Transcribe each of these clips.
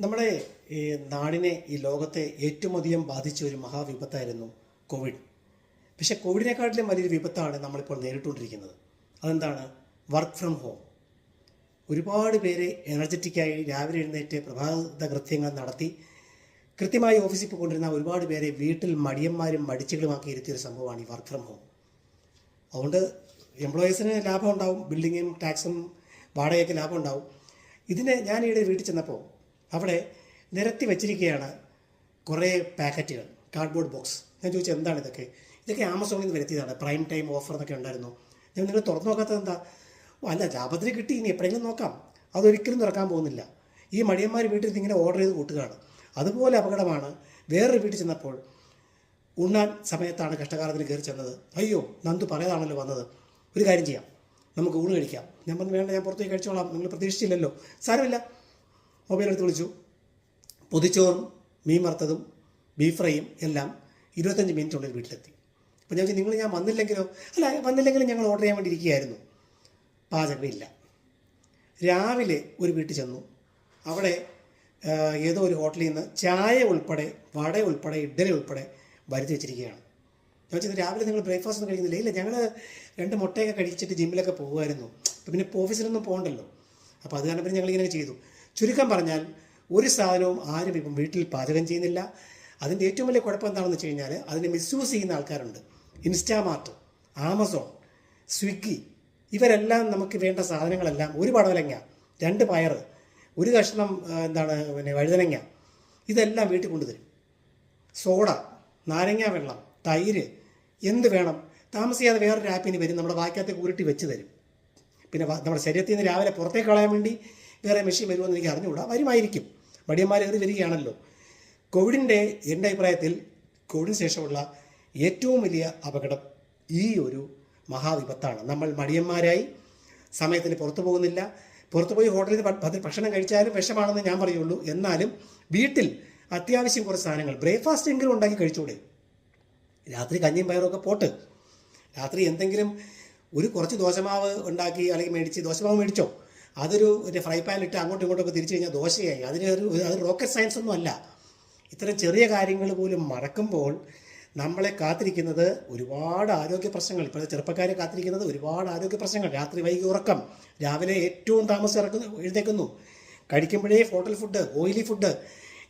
നമ്മുടെ ഈ നാടിനെ ഈ ലോകത്തെ ഏറ്റവും അധികം ബാധിച്ച ഒരു മഹാവിപത്തായിരുന്നു കോവിഡ്. പക്ഷെ കോവിഡിനെക്കാട്ടിലും വലിയൊരു വിപത്താണ് നമ്മളിപ്പോൾ നേരിട്ടുകൊണ്ടിരിക്കുന്നത്. അതെന്താണ്? Work from home. ഒരുപാട് പേര് എനർജറ്റിക്കായി രാവിലെ എഴുന്നേറ്റ് പ്രഭാത കൃത്യങ്ങൾ നടത്തി കൃത്യമായി ഓഫീസിൽ പോയിക്കൊണ്ടിരുന്ന ഒരുപാട് പേരെ വീട്ടിൽ മടിയന്മാരും മടിച്ചുകളുമാക്കി ഇരുത്തിയൊരു സംഭവമാണ് ഈ വർക്ക് ഫ്രം ഹോം. അതുകൊണ്ട് എംപ്ലോയീസിന് ലാഭം ഉണ്ടാവും ബിൽഡിങ്ങും ടാക്സും വാടകയ്ക്ക് ലാഭം ഉണ്ടാവും. ഇതിനെ ഞാൻ വീട്ടിൽ ചെന്നപ്പോൾ അവിടെ നിരത്തി വെച്ചിരിക്കുകയാണ് കുറേ പാക്കറ്റുകൾ കാർഡ്ബോർഡ് ബോക്സ് ഞാൻ ചോദിച്ചത് എന്താണ് ഇതൊക്കെ? ഇതൊക്കെ ആമസോണിൽ നിന്ന് വരുത്തിയതാണ്. പ്രൈം ടൈം ഓഫർ എന്നൊക്കെ ഉണ്ടായിരുന്നു. ഞാൻ നിങ്ങൾ തുറന്നു നോക്കാത്തത് എന്താ? അല്ല ലാഭത്തിന് കിട്ടി. ഇനി എപ്പോഴെങ്കിലും നോക്കാം. അതൊരിക്കലും തുറക്കാൻ പോകുന്നില്ല. ഈ മടിയന്മാർ വീട്ടിൽ ഇങ്ങനെ ഓർഡർ ചെയ്ത് കൂട്ടുകയാണ്. അതുപോലെ അപകടമാണ് വേറൊരു വീട്ടിൽ ചെന്നപ്പോൾ ഉണ്ണാൻ സമയത്താണ് കഷ്ടകാലത്തിന് കയറി ചെന്നത്. അയ്യോ നന്ദു പറയാതാണല്ലോ വന്നത്. ഒരു കാര്യം ചെയ്യാം. നമുക്ക് ഊണ് കഴിക്കാം. ഞാൻ പറഞ്ഞു വേണ്ട ഞാൻ പുറത്തേക്ക് കഴിച്ചോളാം. നിങ്ങൾ പ്രതീക്ഷിച്ചില്ലല്ലോ. സാരമില്ല. മൊബൈൽ എടുത്ത് വിളിച്ചു. പൊതിച്ചോറും മീൻ വറുത്തതും ബീഫ് ഫ്രൈയും എല്ലാം ഇരുപത്തഞ്ച് മിനിറ്റിനുള്ളിൽ വീട്ടിലെത്തി. അപ്പോൾ ഞാൻ നിങ്ങൾ ഞാൻ വന്നില്ലെങ്കിലോ? അല്ല വന്നില്ലെങ്കിലും ഞങ്ങൾ ഓർഡർ ചെയ്യാൻ വേണ്ടി ഇരിക്കുകയായിരുന്നു. പാചകമില്ല. രാവിലെ ഒരു വീട്ടിൽ ചെന്നു. അവിടെ ഏതോ ഒരു ഹോട്ടലിൽ നിന്ന് ചായ ഉൾപ്പെടെ വട ഉൾപ്പെടെ ഇഡ്ഡലി ഉൾപ്പെടെ വരുത്തി വെച്ചിരിക്കുകയാണ്. ഞാൻ വെച്ചാൽ രാവിലെ നിങ്ങൾ ബ്രേക്ക്ഫാസ്റ്റ് ഒന്നും കഴിക്കുന്നില്ല? ഇല്ല ഞങ്ങൾ രണ്ട് മുട്ടയൊക്കെ കഴിച്ചിട്ട് ജിമ്മിലൊക്കെ പോകുമായിരുന്നു അപ്പോൾ പിന്നെ ഓഫീസിലൊന്നും പോകണ്ടല്ലോ. അപ്പോൾ അത് കാരണം പിന്നെ ഞങ്ങളിങ്ങനെ ചെയ്തു. ചുരുക്കം പറഞ്ഞാൽ ഒരു സാധനവും ആരും ഇപ്പം വീട്ടിൽ പാചകം ചെയ്യുന്നില്ല. അതിന്റെ ഏറ്റവും വലിയ കുഴപ്പം എന്താണെന്ന് വെച്ച് കഴിഞ്ഞാൽ അതിനെ മിസ്യൂസ് ചെയ്യുന്ന ആൾക്കാരുണ്ട്. ഇൻസ്റ്റാമാർട്ട് ആമസോൺ സ്വിഗ്ഗി ഇവരെല്ലാം നമുക്ക് വേണ്ട സാധനങ്ങളെല്ലാം ഒരു പടവലങ്ങ രണ്ട് പയറ് ഒരു കഷ്ണം എന്താണ് പിന്നെ വഴുതനങ്ങ ഇതെല്ലാം വീട്ടിൽ കൊണ്ടുതരും. സോഡ നാരങ്ങ വെള്ളം തൈര് എന്ത് വേണം? താമസിയാതെ വേറൊരു ആപ്പിന് വരും. നമ്മുടെ വായിക്കാത്ത ഉരുട്ടി വെച്ച് തരും. പിന്നെ നമ്മുടെ ശരീരത്തിൽ നിന്ന് രാവിലെ പുറത്തേക്ക് കളയാൻ വേണ്ടി വേറെ മെഷീൻ വരുമെന്ന് എനിക്ക് അറിഞ്ഞുകൂടാ. വരുമായിരിക്കും. വടിയന്മാർ കയറി വരികയാണല്ലോ. കോവിഡിന്റെ എന്റെ അഭിപ്രായത്തിൽ കോവിഡിന് ശേഷമുള്ള ഏറ്റവും വലിയ അപകടം ഈ ഒരു മഹാവിപത്താണ്. നമ്മൾ മടിയന്മാരായി സമയത്തിന് പുറത്തു പോകുന്നില്ല. പുറത്തു പോയി ഹോട്ടലിൽ ഭക്ഷണം കഴിച്ചാലും വിഷമാണെന്ന് ഞാൻ പറയുള്ളൂ. എന്നാലും വീട്ടിൽ അത്യാവശ്യം കുറച്ച് സാധനങ്ങൾ ബ്രേക്ക്ഫാസ്റ്റ് എങ്കിലും ഉണ്ടാക്കി കഴിച്ചൂടെ. രാത്രി കഞ്ഞിയും പയറും ഒക്കെ പോട്ട്. രാത്രി എന്തെങ്കിലും ഒരു കുറച്ച് ദോശമാവ് ഉണ്ടാക്കി അല്ലെങ്കിൽ മേടിച്ച് ദോശമാവ് മേടിച്ചോ? അതൊരു ഒരു ഫ്രൈ പാനിലിട്ട് അങ്ങോട്ടും ഇങ്ങോട്ടൊക്കെ തിരിച്ചു കഴിഞ്ഞാൽ ദോശയായി. അതിന് ഒരു അത് റോക്കറ്റ് സയൻസ് ഒന്നും അല്ല. ഇത്തരം ചെറിയ കാര്യങ്ങൾ പോലും മറക്കുമ്പോൾ നമ്മളെ കാത്തിരിക്കുന്നത് ഒരുപാട് ആരോഗ്യ പ്രശ്നങ്ങൾ. ഇപ്പോഴത്തെ ചെറുപ്പക്കാരെ കാത്തിരിക്കുന്നത് ഒരുപാട് ആരോഗ്യ പ്രശ്നങ്ങൾ. രാത്രി വൈകി ഉറക്കം. രാവിലെ ഏറ്റവും താമസം ഇറക്കുന്നു എഴുന്നേക്കുന്നു കഴിക്കുമ്പോഴേ ഹോട്ടൽ ഫുഡ് ഓയിലി ഫുഡ്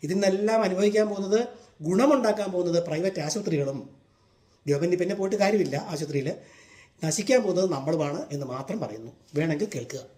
ഇതിനെല്ലാം അനുഭവിക്കാൻ പോകുന്നത് ഗുണമുണ്ടാക്കാൻ പോകുന്നത് പ്രൈവറ്റ് ആശുപത്രികളും. ഗവൺമെന്റ് പിന്നെ പോയിട്ട് കാര്യമില്ല ആശുപത്രിയിൽ നശിക്കാൻ പോകുന്നത് നമ്മളുമാണ് എന്ന് മാത്രം പറയുന്നു. വേണമെങ്കിൽ കേൾക്കുക.